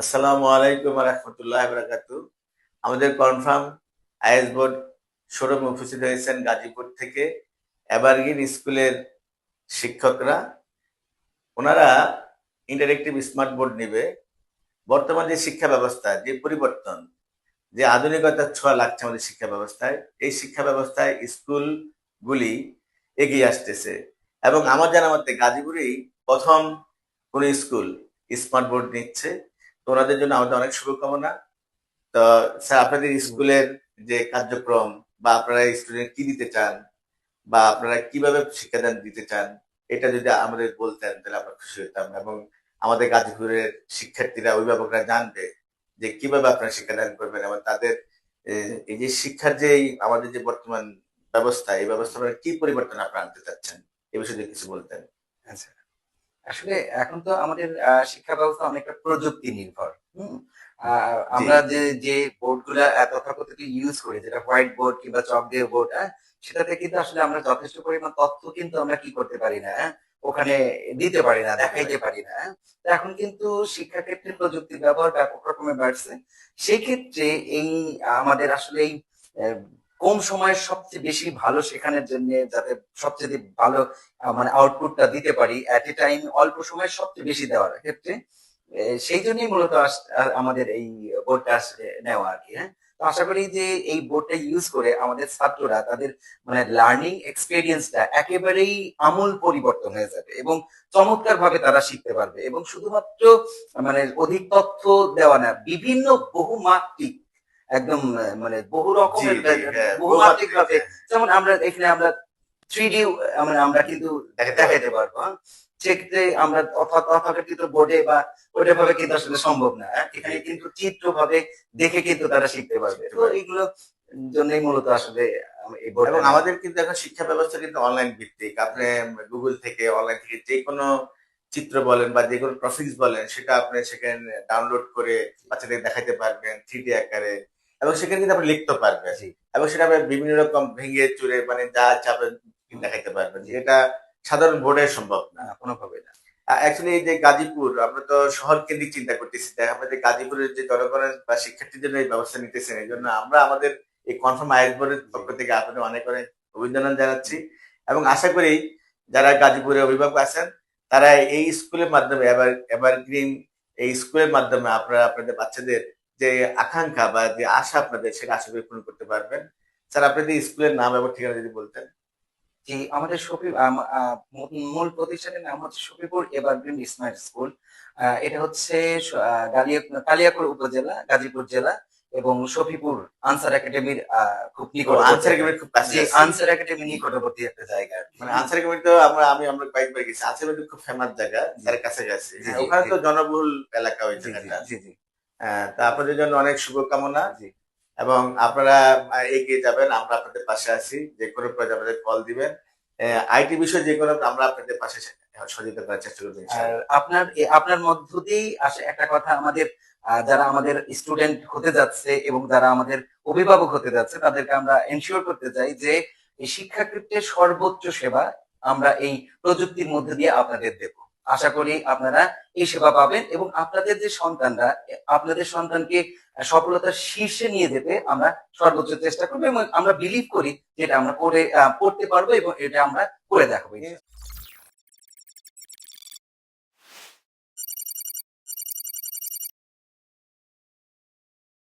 আসসালামু আলাইকুম রহমতুল্লাহ বরাকাতু আমাদের কনফার্ম আইএস বোর্ড শোরুমে উপস্থিত হয়েছেন গাজীপুর থেকে এভারগ্রিন স্কুলের শিক্ষকরা। ওনারা ইন্টারেক্টিভ স্মার্ট বোর্ড নেবে। বর্তমান যে শিক্ষা ব্যবস্থা, যে পরিবর্তন, যে আধুনিকতার ছোঁয়া লাগছে আমাদের শিক্ষা ব্যবস্থায়, এই শিক্ষা ব্যবস্থায় স্কুলগুলি এগিয়ে আসতেছে। এবং আমার জানা মতে গাজীপুরেই প্রথম কোন স্কুল স্মার্ট বোর্ড নিচ্ছে। তো ওনাদের জন্য আমাদের অনেক শুভকামনা। তো স্যার আপনাদের স্কুলের যে কার্যক্রম বা আপনারা স্টুডেন্ট কি দিতে চান বা আপনারা কীভাবে শিক্ষাদান দিতে চান এটা যদি আমাদের বলতেন তাহলে আমরা খুশি হতাম। এবং আমাদের গাজীপুরের শিক্ষার্থীরা অভিভাবকরা জানবে যে কীভাবে আপনারা শিক্ষাদান করবেন এবং তাদের এই যে শিক্ষার যে আমাদের যে বর্তমান ব্যবস্থা এই ব্যবস্থা কি পরিবর্তন আপনারা আনতে চাচ্ছেন? এ বিষয়ে যদি কিছু বলতেন। আচ্ছা। আসলে এখন তো আমাদের আহ, শিক্ষা ব্যবস্থা অনেকটা প্রযুক্তি নির্ভর হুম আমরা যে যে বোর্ডগুলা তথাকথিত ইউজ করি যেটা হোয়াইট বোর্ড কিংবা চক দিয়ে বোর্ড সেটাতে কিন্তু আসলে আমরা যথেষ্ট পরিমাণ তথ্য কিন্তু আমরা কি করতে পারি না হ্যাঁ? ওখানে দিতে পারি না দেখাইতে পারি না হ্যাঁ? এখন কিন্তু শিক্ষাক্ষেত্রে প্রযুক্তির ব্যবহার ব্যাপক রকমে বাড়ছে সেই ক্ষেত্রে এই আমাদের আসলে এই কম সময়ে সবচেয়ে বেশি ভালো শেখানোর জন্য যাতে সবচেয়ে ভালো মানে আউটপুটটা দিতে পারি অ্যাট এ টাইম অল্প সময়ে সবচেয়ে বেশি দেওয়ার ক্ষেত্রে সেই জন্যই মূলত আমাদের এই বোর্ডটা নেওয়া আর কি হ্যাঁ? তো আশা করি যে এই বোর্ডটা ইউজ করে আমাদের ছাত্ররা তাদের মানে লার্নিং এক্সপিরিয়েন্সটা একেবারেই আমূল পরিবর্তন হয়ে যাবে এবং চমৎকার ভাবে তারা শিখতে পারবে এবং শুধুমাত্র মানে অধিক তথ্য দেওয়া না, বিভিন্ন বহুমাত্রিক একদম মানে বহু রকমের হ্যাঁ, বহুমাত্রিক ভাবে যেমন আমরা এখানে আমরা থ্রি ডি মানে আমরা কিন্তু দেখাতে পারব হ্যাঁ? সেক্ষেত্রে আমরা তথাকথিত বোর্ডে বা ওটা ভাবে কিন্তু আসলে সম্ভব না হ্যাঁ? এখানে কিন্তু চিত্র ভাবে দেখে কিন্তু তারা শিখতে পারবে। তো এইগুলো জন্যই মূলত আসলে এবং আমাদের কিন্তু এখন শিক্ষা ব্যবস্থা কিন্তু অনলাইন ভিত্তিক। আপনি গুগল থেকে অনলাইন থেকে যে কোনো চিত্র বলেন বা যে কোনো টপিক্স বলেন সেটা আপনি সেখানে ডাউনলোড করে বাচ্চাদের দেখাতে পারবেন থ্রি আকারে। এবং সেখানে কিন্তু আপনি লিখতে পারবেন। এবং সেটা আপনি বিভিন্ন রকম ভেঙে চুরে মানে যা চাপেন দেখাতে পারবেন। যেটা সাধারণ বোর্ডে সম্ভব না কোনোভাবে না। অ্যাকচুয়ালি এই যে গাজীপুর আমরা তো শহর কেন্দ্রিক চিন্তা করতেছি। তাই আমাদের গাজীপুরের যে জনগণের বা শিক্ষার্থীদের জন্য এই ব্যবস্থা নিতেছেন এই জন্য আমরা আমাদের এই কনফার্ম আইএস বোর্ডের পক্ষ থেকে আপনাদের অনেক অনেক অভিনন্দন জানাচ্ছি। এবং আশা করি যারা গাজীপুরে অভিভাবক আছেন তারা এই স্কুলের মাধ্যমে এবার এভারগ্রিন এই স্কুলের মাধ্যমে আপনারা আপনাদের বাচ্চাদের যে আকাঙ্ক্ষা বা যে আশা আপনাদের সেটা আশা করি পূরণ করতে পারবেন। স্যার আপনাদের স্কুলের নাম এবং ঠিকানা যদি বলতেন। জি আমাদের শফি মূল প্রতিষ্ঠানের নাম হচ্ছে শফিপুর এভারগ্রিন স্মার্ট স্কুল। এটা হচ্ছে কালিয়াকৈর উপজেলা গাজীপুর জেলা এবং শফিপুর আনসার একাডেমির খুব নিকটবর্তী আনসার একেবারে খুব কাছে আনসার একাডেমি নিকটবর্তী একটা জায়গা মানে আনসার কমিটি তো আমরা আমি আমরা কয়েকবার গেছি। আনসার কমিটি খুব ফেমাস জায়গা তার কাছে গেছে। ওখানে তো জনবহুল এলাকা ওই জায়গাটা। জি, জি, তা আপনাদের জন্য অনেক শুভকামনা। জি। এবং আপনারা এগিয়ে যাবেন আমরা আপনাদের পাশে আছি যে কোনো প্রয়োজন আমাদের কল দিবেন। আইটি বিষয়ে যে কোনো আমরা আপনাদের পাশে সহযোগিতা করার চেষ্টা করব আপনার আপনার মধ্য দিয়েই আসে একটা কথা আমাদের যারা আমাদের স্টুডেন্ট হতে যাচ্ছে এবং যারা আমাদের অভিভাবক হতে যাচ্ছে তাদেরকে আমরা এনশিওর করতে চাই যে এই শিক্ষাক্ষেত্রে সর্বোচ্চ সেবা আমরা এই প্রযুক্তির মধ্যে দিয়ে আপনাদের দেব। আশা করি আপনারা এই সেবা পাবেন এবং আপনাদের যে সন্তানরা, আপনাদের সন্তানকে সফলতার শীর্ষে নিয়ে যেতে আমরা সর্বোচ্চ চেষ্টা করব এবং আমরা বিলিভ করি যেটা আমরা করে করতে পারব এবং এটা আমরা করে দেখাবো।